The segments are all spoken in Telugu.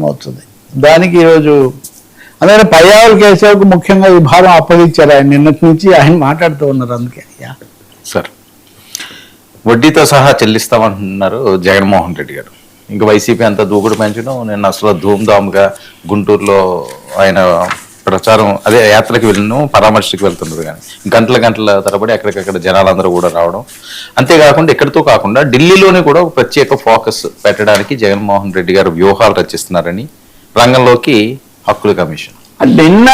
అవుతుంది దానికి ఈరోజు అందుకని పయ్యావుల కేశవకు ముఖ్యంగా ఈ భారం అప్పగించారు ఆయన. నిన్నటి నుంచి ఆయన మాట్లాడుతూ ఉన్నారు అందుకే. అయ్యా సార్ వడ్డీతో సహా చెల్లిస్తామంటున్నారు జగన్మోహన్ రెడ్డి గారు. ఇంకా వైసీపీ అంతా దూకుడు పెంచడం నేను అసలు ధూమ్ధామ్గా గుంటూరులో ఆయన ప్రచారం అదే యాత్రకు వెళ్ళను పరామర్శకు వెళ్తున్నారు కానీ. గంటల గంటల తరబడి అక్కడికక్కడ జనాలందరూ కూడా రావడం. అంతేకాకుండా ఇక్కడితో కాకుండా ఢిల్లీలోనే కూడా ఒక ప్రత్యేక ఫోకస్ పెట్టడానికి జగన్మోహన్ రెడ్డి గారు వ్యూహాలు రచిస్తున్నారని రంగంలోకి హక్కుల కమిషన్. నిన్న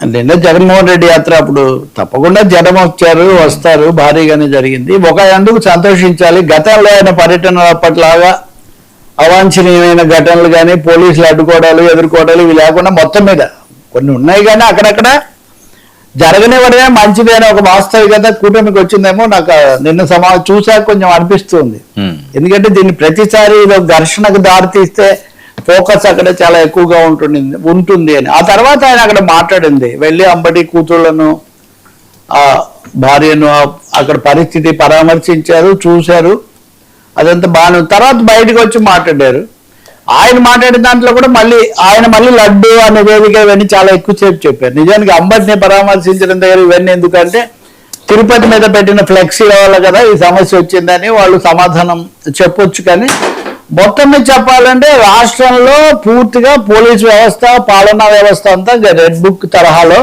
నిన్న జగన్మోహన్ రెడ్డి యాత్ర అప్పుడు తప్పకుండా జనం వచ్చారు వస్తారు భారీగానే జరిగింది. ఒక అందుకు సంతోషించాలి? గతంలో ఆయన పర్యటన అప్పట్లాగా అవాంఛనీయమైన ఘటనలు కానీ పోలీసులు అడ్డుకోవడాలు ఎదుర్కోవడాలు ఇవి లేకుండా మొత్తం మీద కొన్ని ఉన్నాయి కానీ అక్కడక్కడ జరగనివ్వడమే మంచిది అనే ఒక వాస్తవికత కూటమికి వచ్చిందేమో నాకు నిన్న సమా చూసాక కొంచెం అనిపిస్తుంది. ఎందుకంటే దీన్ని ప్రతిసారి ఇది ఘర్షణకు దారితీస్తే ఫోకస్ అక్కడ చాలా ఎక్కువగా ఉంటుంది ఉంటుంది అని. ఆ తర్వాత ఆయన అక్కడ మాట్లాడింది. వెళ్ళి అంబటి కూతుళ్ళను ఆ భార్యను అక్కడ పరిస్థితి పరామర్శించారు చూశారు. అదంతా బాగానే. తర్వాత బయటకు వచ్చి మాట్లాడారు. ఆయన మాట్లాడిన దాంట్లో కూడా మళ్ళీ ఆయన మళ్ళీ లడ్డు అనే వేదిక ఇవన్నీ చాలా ఎక్కువసేపు చెప్పారు. నిజానికి అంబటిని పరామర్శించడం దగ్గర ఇవన్నీ ఎందుకంటే తిరుపతి మీద పెట్టిన ఫ్లెక్సీ వల్ల కదా ఈ సమస్య వచ్చిందని వాళ్ళు సమాధానం చెప్పొచ్చు కానీ మొత్తం మీద చెప్పాలంటే రాష్ట్రంలో పూర్తిగా పోలీస్ వ్యవస్థ పాలనా వ్యవస్థ అంతా రెడ్ బుక్ తరహాలో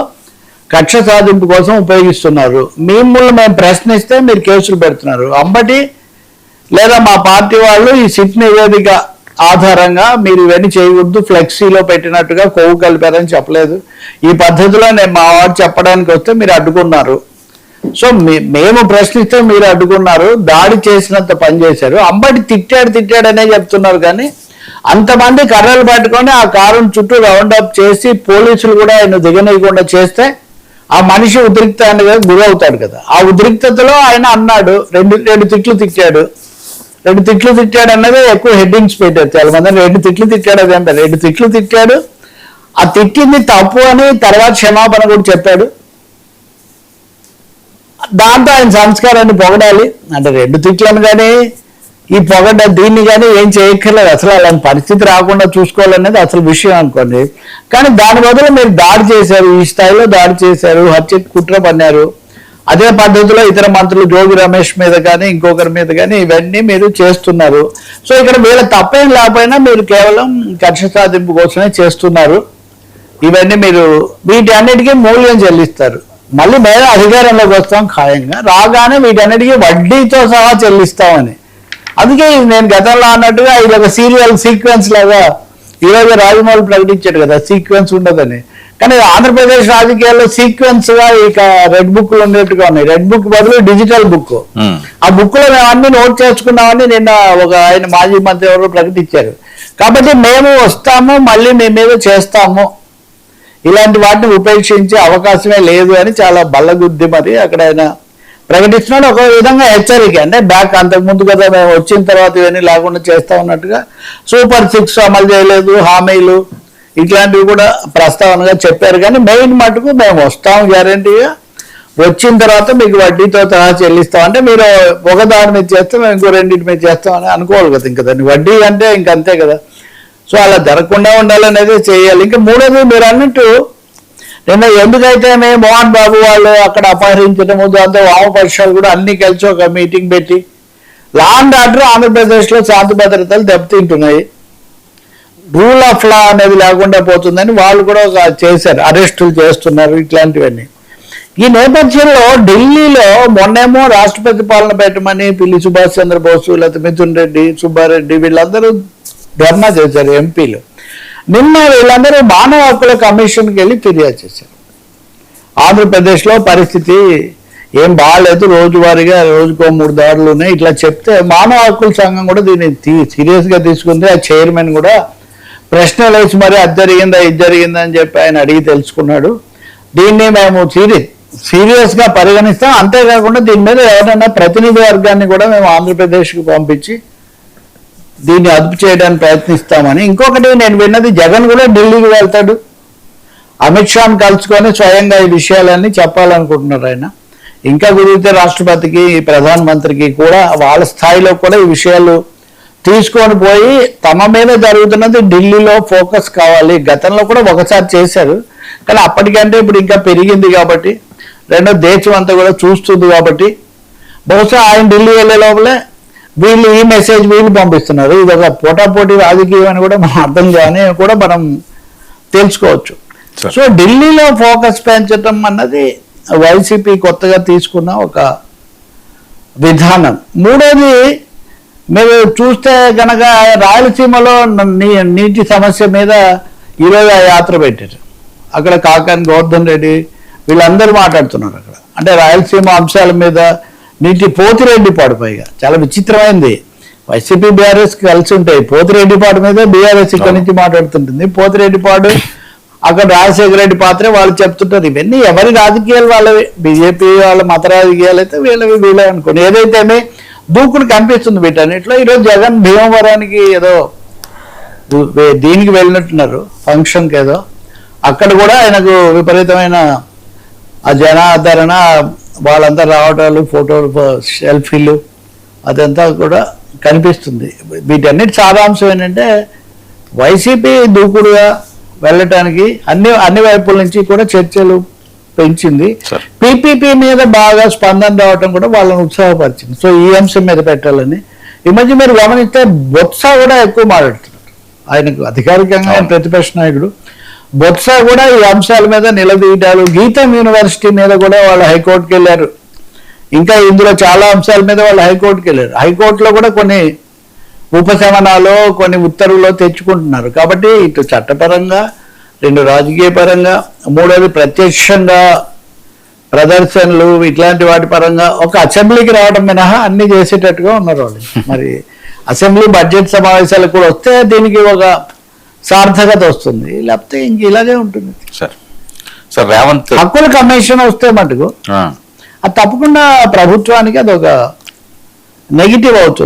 కక్ష సాధింపు కోసం ఉపయోగిస్తున్నారు. మిమ్మల్ని మేము ప్రశ్నిస్తే మీరు కేసులు పెడుతున్నారు. అంబటి లేదా మా పార్టీ వాళ్ళు ఈ సిట్ నివేదిక ఆధారంగా మీరు ఇవన్నీ చేయకూడదు ఫ్లెక్సీలో పెట్టినట్టుగా కొవ్వు కలిపారని చెప్పలేదు. ఈ పద్ధతిలో నేను మా వాడు చెప్పడానికి వస్తే మీరు అడ్డుకున్నారు. సో మే- మేము ప్రశ్నిస్తే మీరు అడ్డుకున్నారు దాడి చేసినంత పని చేశారు. అంబటి తిట్టాడు తిట్టాడు అనే చెప్తున్నారు కానీ అంతమంది కర్రలు పట్టుకొని ఆ కారును చుట్టూ రౌండ్ అప్ చేసి పోలీసులు కూడా ఆయన దిగనీయకుండా చేస్తే ఆ మనిషి ఉద్రిక్తానికి గురవుతాడు కదా. ఆ ఉద్రిక్తతలో ఆయన అన్నాడు రెండు రెండు తిట్లు తిట్టాడు. రెండు తిట్లు తిట్టాడు అన్నది ఎక్కువ హెడ్డింగ్స్ పెట్టారు. చాలా మంది రెండు తిట్లు తిట్టాడు అది అంటారు. రెండు తిట్లు తిట్టాడు ఆ తిట్టింది తప్పు అని తర్వాత క్షమాపణ కూడా చెప్పాడు. దాంతో ఆయన సంస్కారాన్ని పొగడాలి. అంటే రెండు తిట్లను కానీ ఈ పొగడ దీన్ని కానీ ఏం చేయక్కర్లేదు. అసలు అలాంటి పరిస్థితి రాకుండా చూసుకోవాలనేది అసలు విషయం అనుకోండి. కానీ దాని బదులు మీరు దాడి చేశారు ఈ స్థాయిలో దాడి చేశారు హత్య కుట్ర పన్నారు. అదే పద్ధతిలో ఇతర మంత్రులు జోగి రమేష్ మీద కానీ ఇంకొకరి మీద కానీ ఇవన్నీ మీరు చేస్తున్నారు. సో ఇక్కడ వీళ్ళ తప్పేం లేకపోయినా మీరు కేవలం కక్ష సాధింపు కోసమే చేస్తున్నారు. ఇవన్నీ మీరు వీటి అన్నిటికీ మూల్యం చెల్లిస్తారు. మళ్ళీ మేము అధికారంలోకి వస్తాం ఖాయంగా. రాగానే వీటన్నిటికీ వడ్డీతో సహా చెల్లిస్తామని. అందుకే నేను గతంలో అన్నట్టుగా ఇది ఒక సీరియల్ సీక్వెన్స్ లాగా ఈరోజు రాజమౌళి ప్రకటించాడు కదా సీక్వెన్స్ ఉండదని. కానీ ఆంధ్రప్రదేశ్ రాజకీయాల్లో సీక్వెన్స్గా ఇక రెడ్ బుక్లు ఉండేట్టుగా ఉన్నాయి. రెడ్ బుక్ బదులు డిజిటల్ బుక్ హ్మ్. ఆ బుక్లో మేము అన్ని నోట్ చేసుకున్నామని నిన్న ఒక ఆయన మాజీ మంత్రి ఎవరు ప్రకటించారు కాబట్టి మేము వస్తాము మళ్ళీ మేము మీద చేస్తాము. ఇలాంటి వాటిని ఉపేక్షించే అవకాశమే లేదు అని చాలా బల్లగుద్ది మరి అక్కడ ఆయన ప్రకటిస్తున్నాడు. ఒక విధంగా హెచ్చరిక. అంటే బ్యాక్ అంతకు ముందు కదా మేము వచ్చిన తర్వాత ఇవన్నీ లేకుండా చేస్తా ఉన్నట్టుగా. సూపర్ సిక్స్ అమలు చేయలేదు హామీలు ఇట్లాంటివి కూడా ప్రస్తావనగా చెప్పారు. కానీ మెయిన్ మటుకు మేము వస్తాం గ్యారంటీగా. వచ్చిన తర్వాత మీకు వడ్డీతో తరహా చెల్లిస్తామంటే మీరు ఒక దాని మీద చేస్తే మేము ఇంకో రెండింటి మీద చేస్తామని అనుకోవాలి కదా ఇంకా దాన్ని. వడ్డీ అంటే ఇంక అంతే కదా. సో అలా జరగకుండా ఉండాలనేది చేయాలి. ఇంకా మూడోది మీరు అన్నట్టు నిన్న ఎందుకైతే మేము మోహన్ బాబు వాళ్ళు అక్కడ అపహరించడము దాంతో వామపక్షాలు కూడా అన్ని కలిసి ఒక మీటింగ్ పెట్టి లాండ్ ఆర్డర్ ఆంధ్రప్రదేశ్లో శాంతి భద్రతలు దెబ్బతింటున్నాయి. రూల్ ఆఫ్ లా అనేది లేకుండా పోతుందని వాళ్ళు కూడా ఒక చేశారు. అరెస్టులు చేస్తున్నారు ఇట్లాంటివన్నీ. ఈ నేపథ్యంలో ఢిల్లీలో మొన్నేమో రాష్ట్రపతి పాలన పెట్టమని పిల్లి సుభాష్ చంద్రబోసు లేకపోతే మిథున్ రెడ్డి సుబ్బారెడ్డి వీళ్ళందరూ ధర్నా చేశారు ఎంపీలు. నిన్న వీళ్ళందరూ మానవ హక్కుల కమిషన్కి వెళ్ళి ఫిర్యాదు చేశారు. ఆంధ్రప్రదేశ్లో పరిస్థితి ఏం బాగాలేదు రోజువారీగా రోజుకో మూడు దారులు ఉన్నాయి. ఇట్లా చెప్తే మానవ హక్కుల సంఘం కూడా దీన్ని సీరియస్గా తీసుకుంది. ఆ చైర్మన్ కూడా ప్రశ్నలు వేసి మరి అది జరిగిందా ఇది జరిగిందా అని చెప్పి ఆయన అడిగి తెలుసుకున్నాడు. దీన్ని మేము సీరియస్ సీరియస్గా పరిగణిస్తాం. అంతేకాకుండా దీని మీద ఎవరైనా ప్రతినిధి వర్గాన్ని కూడా మేము ఆంధ్రప్రదేశ్కి పంపించి దీన్ని అదుపు చేయడానికి ప్రయత్నిస్తామని. ఇంకొకటి నేను విన్నది జగన్ కూడా ఢిల్లీకి వెళ్తాడు. అమిత్ షాను కలుసుకొని స్వయంగా ఈ విషయాలన్నీ చెప్పాలనుకుంటున్నారు ఆయన. ఇంకా కుదిరితే రాష్ట్రపతికి ప్రధానమంత్రికి కూడా వాళ్ళ స్థాయిలో కూడా ఈ విషయాలు తీసుకొని పోయి తమ మీద జరుగుతున్నది ఢిల్లీలో ఫోకస్ కావాలి. గతంలో కూడా ఒకసారి చేశారు. కానీ అప్పటికంటే ఇప్పుడు ఇంకా పెరిగింది కాబట్టి రెండో దేశం అంతా కూడా చూస్తుంది కాబట్టి బహుశా ఆయన ఢిల్లీ వెళ్ళే లోపలే వీళ్ళు ఈ మెసేజ్ వీళ్ళు పంపిస్తున్నారు. ఇది ఒక పోటాపోటీ రాజకీయం అని కూడా మనం అర్థం కానీ కూడా మనం తెలుసుకోవచ్చు. సో ఢిల్లీలో ఫోకస్ పెంచటం అన్నది వైసీపీ కొత్తగా తీసుకున్న ఒక విధానం. మూడోది మీరు చూస్తే కనుక రాయలసీమలో నీ- నీటి సమస్య మీద ఈరోజు ఆ యాత్ర పెట్టారు. అక్కడ కాకాని గోవర్ధన్ రెడ్డి వీళ్ళందరూ మాట్లాడుతున్నారు అక్కడ. అంటే రాయలసీమ అంశాల మీద నీటి పోతిరెడ్డి పాడు పైగా. చాలా విచిత్రమైంది. వైసీపీ బీఆర్ఎస్ కలిసి ఉంటాయి. పోతిరెడ్డి పాడు మీద బీఆర్ఎస్ ఇక్కడ నుంచి మాట్లాడుతుంటుంది. పోతిరెడ్డి పాడు అక్కడ రాజశేఖర రెడ్డి పాత్ర వాళ్ళు చెప్తుంటారు. ఇవన్నీ ఎవరి రాజకీయాలు వాళ్ళవి? బీజేపీ వాళ్ళ మత రాజకీయాలు అయితే వీళ్ళవి వీళ్ళే అనుకోండి. ఏదైతేనే దూకుడు కనిపిస్తుంది వీటన్నిటిలో ఈరోజు జగన్ భీమవరానికి ఏదో దీనికి వెళ్ళినట్టున్నారు. ఫంక్షన్కి ఏదో. అక్కడ కూడా ఆయనకు విపరీతమైన ఆ జనాదరణ వాళ్ళంతా రావటాలు ఫోటోలు సెల్ఫీలు అదంతా కూడా కనిపిస్తుంది. వీటన్నిటి సారాంశం ఏంటంటే వైసీపీ దూకుడుగా వెళ్ళటానికి అన్ని అన్ని వైపుల నుంచి కూడా చర్చలు పెంచింది. పీపీపీ మీద బాగా స్పందన రావటం కూడా వాళ్ళని ఉత్సాహపరిచింది. సో ఈ అంశం మీద పెట్టాలని. ఈ మధ్య మీరు గమనిస్తే బొత్స కూడా ఎక్కువ మాట్లాడుతున్నారు. ఆయనకు అధికారికంగా ఆయన. ప్రతిపక్ష నాయకుడు. బొత్స కూడా ఈ అంశాల మీద నిలదీయటాలు. గీతం యూనివర్సిటీ మీద కూడా వాళ్ళు హైకోర్టుకి వెళ్ళారు. ఇంకా ఇందులో చాలా అంశాల మీద వాళ్ళు హైకోర్టుకి వెళ్ళారు. హైకోర్టులో కూడా కొన్ని ఉపశమనాలు కొన్ని ఉత్తర్వులు తెచ్చుకుంటున్నారు. కాబట్టి ఇటు చట్టపరంగా రెండు రాజకీయ పరంగా మూడోది ప్రత్యక్షంగా ప్రదర్శనలు ఇట్లాంటి వాటి పరంగా ఒక అసెంబ్లీకి రావడం మినహా అన్ని చేసేటట్టుగా ఉన్నారు వాళ్ళు. మరి అసెంబ్లీ బడ్జెట్ సమావేశాలకు కూడా వస్తే దీనికి ఒక సార్థకత వస్తుంది. లేకపోతే ఇంక ఇలాగే ఉంటుంది. సార్ సార్ రేవంత్ హక్కుల కమిషన్ వస్తే మటుకు అది తప్పకుండా ప్రభుత్వానికి అది ఒక నెగిటివ్ అవుతుంది.